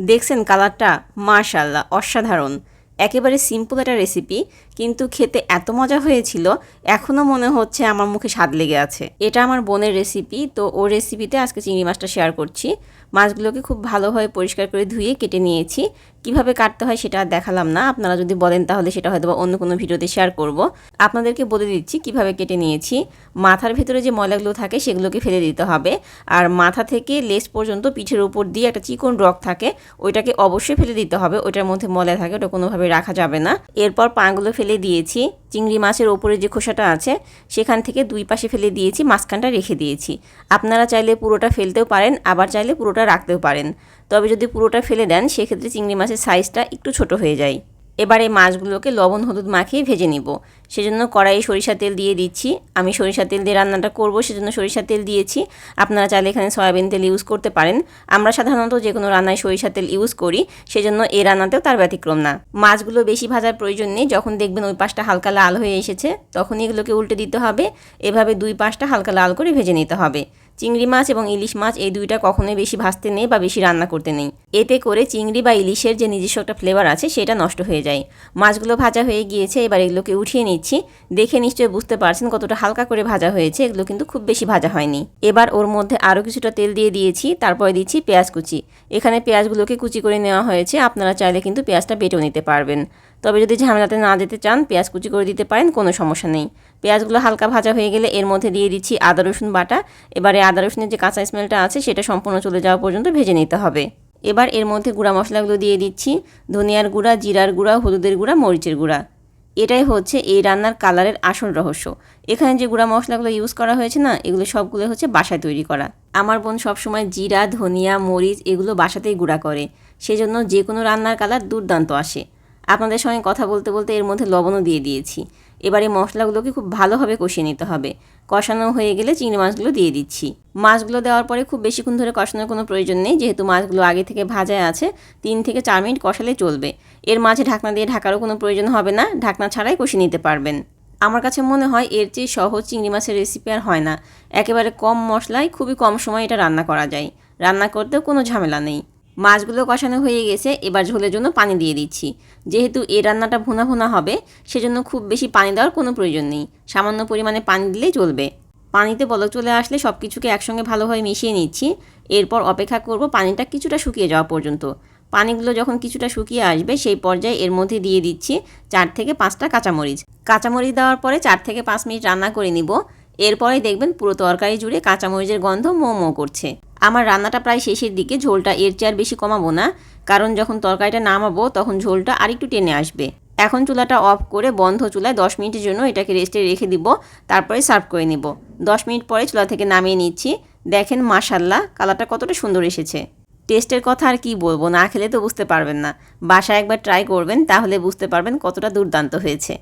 দেখছেন কালারটা মাশাল্লাহ অসাধারণ। একেবারে সিম্পল একটা রেসিপি কিন্তু খেতে এত মজা হয়েছিল এখনও মনে হচ্ছে আমার মুখে স্বাদ লেগে আছে। এটা আমার বোনের রেসিপি তো ওর রেসিপিতে আজকে চিংড়ি মাছটা শেয়ার করছি। মাছগুলোকে খুব ভালোভাবে পরিষ্কার করে ধুয়ে কেটে নিয়েছি। কীভাবে কাটতে হয় সেটা দেখালাম না, আপনারা যদি বলেন তাহলে সেটা হয়তো অন্য কোনো ভিডিওতে শেয়ার করব। আপনাদেরকে বলে দিচ্ছি কীভাবে কেটে নিয়েছি। মাথার ভেতরে যে ময়লাগুলো থাকে সেগুলোকে ফেলে দিতে হবে। আর মাথা থেকে লেস পর্যন্ত পিঠের উপর দিয়ে একটা চিকন রক থাকে, ওইটাকে অবশ্যই ফেলে দিতে হবে। ওইটার মধ্যে ময়লা থাকে, ওটা কোনোভাবে রাখা যাবে না। এরপর পাগুলো ফেলে দিয়েছি। চিংড়ি মাছের ওপরে যে খোসাটা আছে, সেখান থেকে দুই পাশে ফেলে দিয়েছি, মাঝখানটা রেখে দিয়েছি। আপনারা চাইলে পুরোটা ফেলতেও পারেন, আবার চাইলে পুরোটা রাখতেও পারেন। তবে যদি পুরোটা ফেলে দেন, সেক্ষেত্রে চিংড়ি মাছের সাইজটা একটু ছোট হয়ে যায়। এবার মাছগুলোকে লবণ, হলুদ মাখিয়ে ভেজে নিব। সেজন্য কড়াইয়ে সরিষা তেল দিয়ে দিচ্ছি। আমি সরিষা তেল দিয়ে রান্নাটা করব, সেজন্য সরিষা তেল দিয়েছি। আপনারা চাইলে এখানে সয়াবিন তেল ইউজ করতে পারেন। আমরা সাধারণত যে কোনো রান্নায় সরিষা তেল ইউজ করি, সেজন্য এই রান্নাতেও তার ব্যতিক্রম না। মাছগুলো বেশি ভাজার প্রয়োজন নেই। যখন দেখবেন ওই পাশটা হালকা লাল হয়ে এসেছে তখন এগুলোকে উল্টে দিতে হবে। এভাবে দুই পাশটা হালকা লাল করে ভেজে নিতে হবে। চিংড়ি মাছ এবং ইলিশ মাছ এই দুইটা কখনোই বেশি ভাজতে নেই বা বেশি রান্না করতে নেই। এতে করে চিংড়ি বা ইলিশের যে নিজস্ব একটা ফ্লেভার আছে সেটা নষ্ট হয়ে যায়। মাছগুলো ভাজা হয়ে গিয়েছে, এবার এগুলোকে উঠিয়ে নিচ্ছি। দেখে নিশ্চয়ই বুঝতে পারছেন কতটা হালকা করে ভাজা হয়েছে, এগুলো কিন্তু খুব বেশি ভাজা হয়নি। এবার ওর মধ্যে আরও কিছুটা তেল দিয়ে দিয়েছি, তারপরে দিচ্ছি পেঁয়াজ কুচি। এখানে পেঁয়াজগুলোকে কুচি করে নেওয়া হয়েছে, আপনারা চাইলে কিন্তু পেঁয়াজটা বেটেও নিতে পারবেন। তবে যদি ঝামেলাতে না যেতে চান, পেঁয়াজ কুচি করে দিতে পারেন, কোনো সমস্যা নেই। পেঁয়াজগুলো হালকা ভাজা হয়ে গেলে এর মধ্যে দিয়ে দিচ্ছি আদা, রসুন বাটা। এবারে আদা, রসুনের যে কাঁচা স্মেলটা আছে, সেটা সম্পূর্ণ চলে যাওয়া পর্যন্ত ভেজে নিতে হবে। এবার এর মধ্যে গুঁড়া মশলাগুলো দিয়ে দিচ্ছি। ধনিয়ার গুঁড়া, জিরার গুঁড়া, হলুদের গুঁড়া, মরিচের গুঁড়া। এটাই হচ্ছে এই রান্নার কালারের আসল রহস্য। এখানে যে গুঁড়া মশলাগুলো ইউজ করা হয়েছে না, এগুলো সবগুলো হচ্ছে বাসায় তৈরি করা। আমার বোন সবসময় জিরা, ধনিয়া, মরিচ এগুলো বাসাতেই গুঁড়া করে। সেজন্য যে কোনো রান্নার কালার দুর্দান্ত আসে। আপনাদের সঙ্গে কথা বলতে বলতে এর মধ্যে লবণও দিয়ে দিয়েছি। এবারে মশলাগুলোকে খুব ভালোভাবে কষিয়ে নিতে হবে। কষানো হয়ে গেলে চিংড়ি মাছগুলো দিয়ে দিচ্ছি। মাছগুলো দেওয়ার পরে খুব বেশিক্ষণ ধরে কষানোর কোনো প্রয়োজন নেই। যেহেতু মাছগুলো আগে থেকে ভাজায় আছে, তিন থেকে চার মিনিট কষালে চলবে। এর মাঝে ঢাকনা দিয়ে ঢাকারও কোনো প্রয়োজন হবে না। ঢাকনা ছাড়াই কষিয়ে নিতে পারবেন। আমার কাছে মনে হয় এর চেয়ে সহজ চিংড়ি মাছের রেসিপি আর হয় না। একেবারে কম মশলায় খুবই কম সময় এটা রান্না করা যায়। রান্না করতেও কোনো ঝামেলা নেই। মাছগুলো কষানো হয়ে গেছে, এবার ঝোলের জন্য পানি দিয়ে দিচ্ছি। যেহেতু এই রান্নাটা ভুনা ভুনা হবে, সেজন্য খুব বেশি পানি দেওয়ার কোনো প্রয়োজন নেই। সামান্য পরিমাণে পানি দিলেই চলবে। পানিতে বলক চলে আসলে সব কিছুকে একসঙ্গে ভালোভাবে মিশিয়ে নিচ্ছি। এরপর অপেক্ষা করব পানিটা কিছুটা শুকিয়ে যাওয়া পর্যন্ত। পানিগুলো যখন কিছুটা শুকিয়ে আসবে, সেই পর্যায়ে এর মধ্যে দিয়ে দিচ্ছি চার থেকে পাঁচটা কাঁচামরিচ। কাঁচামরিচ দেওয়ার পরে চার থেকে পাঁচ মিনিট রান্না করে নিব। এরপরে দেখবেন পুরো তরকারি জুড়ে কাঁচামরিচের গন্ধ মো করছে। আমার রান্নাটা প্রায় শেষের দিকে, ঝোলটা এর চেয়ে আর বেশি কমাবো না। কারণ যখন তরকারিটা নামাবো, তখন ঝোলটা আরেকটু টেনে আসবে। এখন চুলাটা অফ করে বন্ধ চুলায় দশ মিনিটের জন্য এটাকে রেস্টে রেখে দিব, তারপরে সার্ভ করে নিব। দশ মিনিট পরে চুলা থেকে নামিয়ে নিচ্ছি। দেখেন মাশাল্লাহ কালারটা কতটা সুন্দর এসেছে। টেস্টের কথা আর কি বলব, না খেলে তো বুঝতে পারবেন না। বাসায় একবার ট্রাই করবেন, তাহলে বুঝতে পারবেন কতটা দুর্দান্ত হয়েছে।